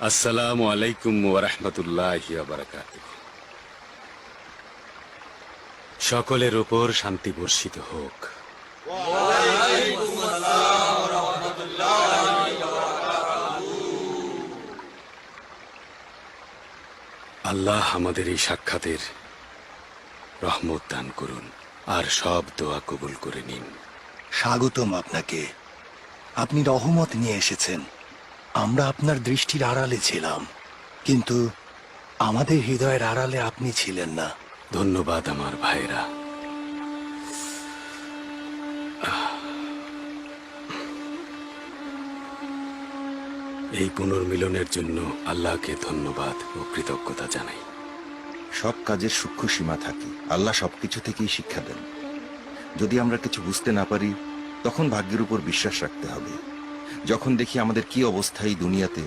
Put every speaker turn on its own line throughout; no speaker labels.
আসসালামু আলাইকুম ওরহমতুল্লাহ বারাকাত সকলের ওপর শান্তি বর্ষিত হোক। আল্লাহ আমাদের এই সাক্ষাতের রহমত দান করুন আর সব দোয়া কবুল করে নিন।
স্বাগতম আপনাকে। আপনি রহমত নিয়ে এসেছেন। আমরা আপনার দৃষ্টির আড়ালে ছিলাম কিন্তু আমাদের হৃদয়ের আড়ালে আপনি ছিলেন না।
ধন্যবাদ আমার ভাইরা। এই পুনর্মিলনের জন্য আল্লাহকে ধন্যবাদ ও কৃতজ্ঞতা জানাই।
সব কাজের সূক্ষ্ম সীমা থাকে। আল্লাহ সবকিছু থেকেই শিক্ষা দেন। যদি আমরা কিছু বুঝতে না পারি তখন ভাগ্যের উপর বিশ্বাস রাখতে হবে। যখন দেখি আমাদের কি অবস্থা এই দুনিয়াতে,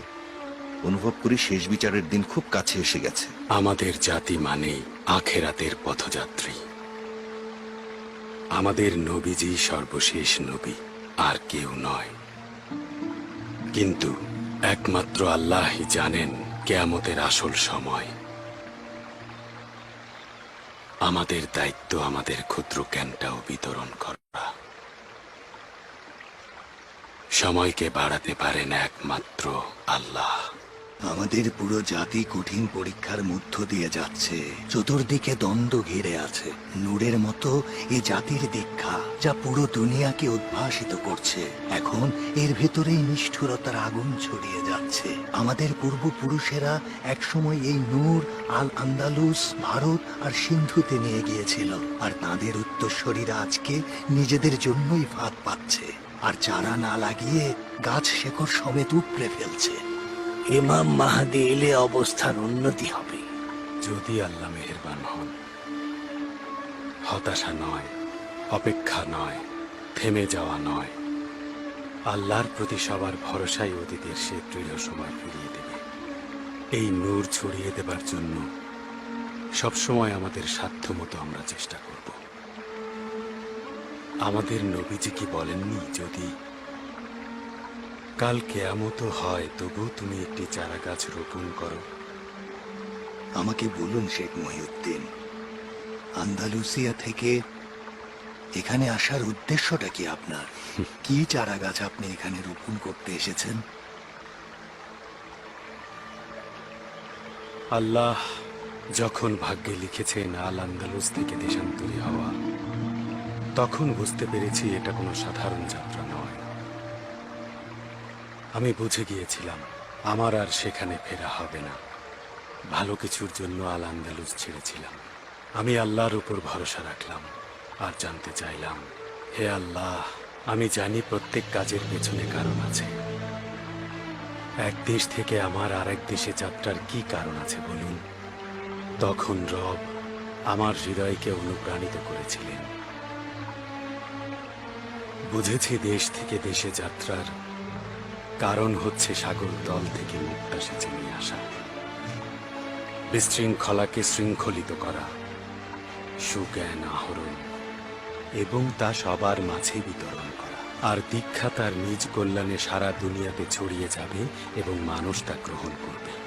অনুভব করি শেষ বিচারের দিন খুব কাছে এসে গেছে।
আমাদের জাতি মানেই আখেরাতের পথযাত্রী। আমাদের নবীজি সর্বশেষ নবী, আর কেউ নয়। কিন্তু একমাত্র আল্লাহ জানেন কেয়ামতের আসল সময়। আমাদের দায়িত্ব আমাদের ক্ষুদ্র জ্ঞানটাও বিতরণ করা সময়কে বাড়াতে পারেন একমাত্র আল্লাহ।
আমাদের পুরো জাতি কঠিন পরীক্ষার মধ্য দিয়ে যাচ্ছে। চতুর্দিকে দ্বন্দ্ব ঘিরে আছে। নূরের মতো এ জাতির দীক্ষা যা পুরো দুনিয়াকে উদ্ভাসিত করছে, এখন এর ভেতরেই নিষ্ঠুরতার আগুন ছড়িয়ে যাচ্ছে। আমাদের পূর্বপুরুষেরা একসময় এই নূর আল আন্দালুস ভারত আর সিন্ধুতে নিয়ে গিয়েছিল, আর তাদের উত্তরসরীরা আজকে নিজেদের জন্যই ফাঁদ পাচ্ছে। আর চারা না লাগিয়ে গাছ শেকড় সমেত উপড়ে ফেলছে। ইমাম মাহাদি এলে অবস্থার উন্নতি হবে।
যদি আল্লাহ মেহেরবান হন। হতাশা নয়, অপেক্ষা নয়, থেমে যাওয়া নয়। আল্লাহর প্রতি সবার ভরসাই অতীতের সে দৃঢ় সময় ফিরিয়ে দেবে। এই নূর ছড়িয়ে দেবার জন্য সবসময় আমাদের সাধ্য মতো আমরা চেষ্টা করব। আমাদের নবীজি কি বলেননি যদি? কাল কেয়ামতো হয় তবু তুমি একটি চারা গাছ রোপণ করো।
আমাকে বলুন শেখ মহিউদ্দিন আন্দালুসিয়া থেকে এখানে আসার উদ্দেশ্যটা কি আপনার? কি চারা গাছ আপনি এখানে রোপণ করতে এসেছেন?
আল্লাহ যখন ভাগ্যে লিখেছেন আল আন্দালুস থেকে দেশান্তরী হওয়া। তখন বুঝতে পেরেছি এটা কোনো সাধারণ যাত্রা নয়। আমি বুঝে গিয়েছিলাম, আমার আর সেখানে ফেরা হবে না। ভালো কিছুর জন্য আল আন্দালুস ছেড়েছিলাম। আমি আল্লাহর উপর ভরসা রাখলাম আর জানতে চাইলাম, হে আল্লাহ, আমি জানি প্রত্যেক কাজের পেছনে কারণ আছে। এক দেশ থেকে আমার আরেক দেশে যাত্রার কি কারণ আছে বলুন? তখন রব আমার হৃদয়কে অনুপ্রাণিত করেছিলেন। বুঝেছি দেশ থেকে দেশে যাত্রার কারণ হচ্ছে সাগর দল থেকে মুক্তা সেচে নিয়ে আসা। বিশৃঙ্খলাকে শৃঙ্খলিত করা, সুজ্ঞান আহরণ, এবং তা সবার মাঝে বিতরণ করা। আর দীক্ষা তার নিজ কল্যাণে সারা দুনিয়াতে ছড়িয়ে যাবে এবং মানুষ তা গ্রহণ করবে।